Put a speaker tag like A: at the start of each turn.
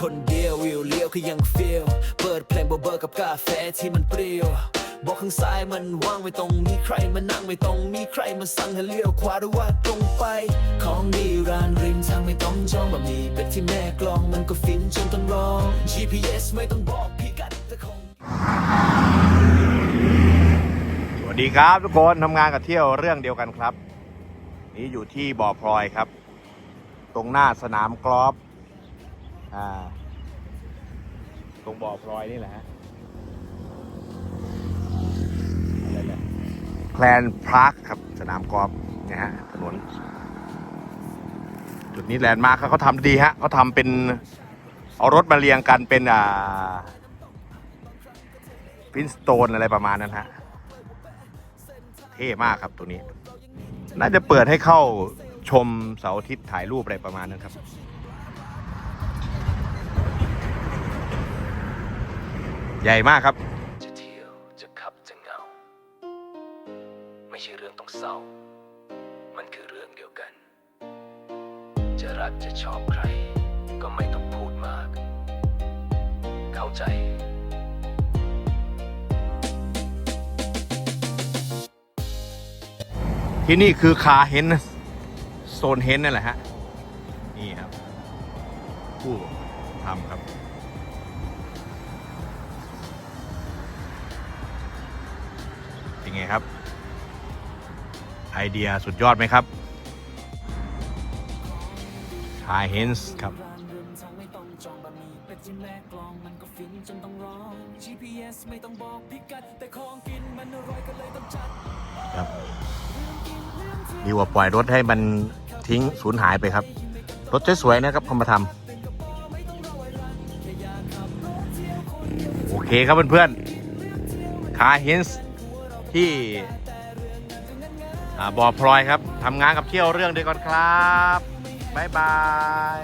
A: คนเดียววิวเลี้ยวคือยังฟีลเปิดเพลงเบอร์กับกาแฟที่มันเปรี้ยวบอกข้างซ้ายมันว่างไม่ตรงมีใครมานั่งไม่ตรงมีใครมาสั่งให้เลี้ยวขวาหรือว่าตรงไป ของดีร้านริมทางไม่ต้องจองบะหมี่เป็ดที่แม่กลองมันก็ฟินจนต้องร้อง GPS ไม่ต้องบอกพิกัดแต่คง
B: สวัสดีครับทุกคนทำงานกับเที่ยวเรื่องเดียวกันครับ นี่อยู่ที่บ่อพลอยครับ ตรงหน้าสนามกอล์ฟ อ่า ตรงบ่อพลอยนี่แหละฮะอะไรเนี่ยแพลนพาร์คครับสนามกอล์ฟเนี่ยฮะถนน จุดนี้แลนด์มาร์คเขาทำดีฮะเขาทำเป็นเอารถมาเรียงกันเป็นอ่าพินสโตนอะไรประมาณนั้นฮะเท่มากครับตัวนี้ น่าจะเปิดให้เข้าชมเสาร์อาทิตย์ถ่ายรูปอะไรประมาณนั้นครับ ใหญ่มากครับ
A: จะเที่ยวจะขับจะเหงา ไม่ใช่เรื่องต้องเศร้า มันคือเรื่องเดียวกัน จะรักจะชอบใคร ก็ไม่ต้องพูดมาก เข้าใจ
B: ที่นี่คือคาเฮนโซนเฮนนั่นแหละฮะ นี่ครับ ผู้ทำครับ เป็นไงครับ ไอเดียสุดยอดไหมครับชายเฮนส์ครับครับดีกว่าปล่อยรถให้มันทิ้งสูญหายไปครับ รถสวยๆนะครับคุณมาทำโอเคครับเพื่อนๆคาร์เฮนส์ ที่บ่อพลอยครับทำงานกับเที่ยวเรื่องเดียวกันครับบ๊ายบาย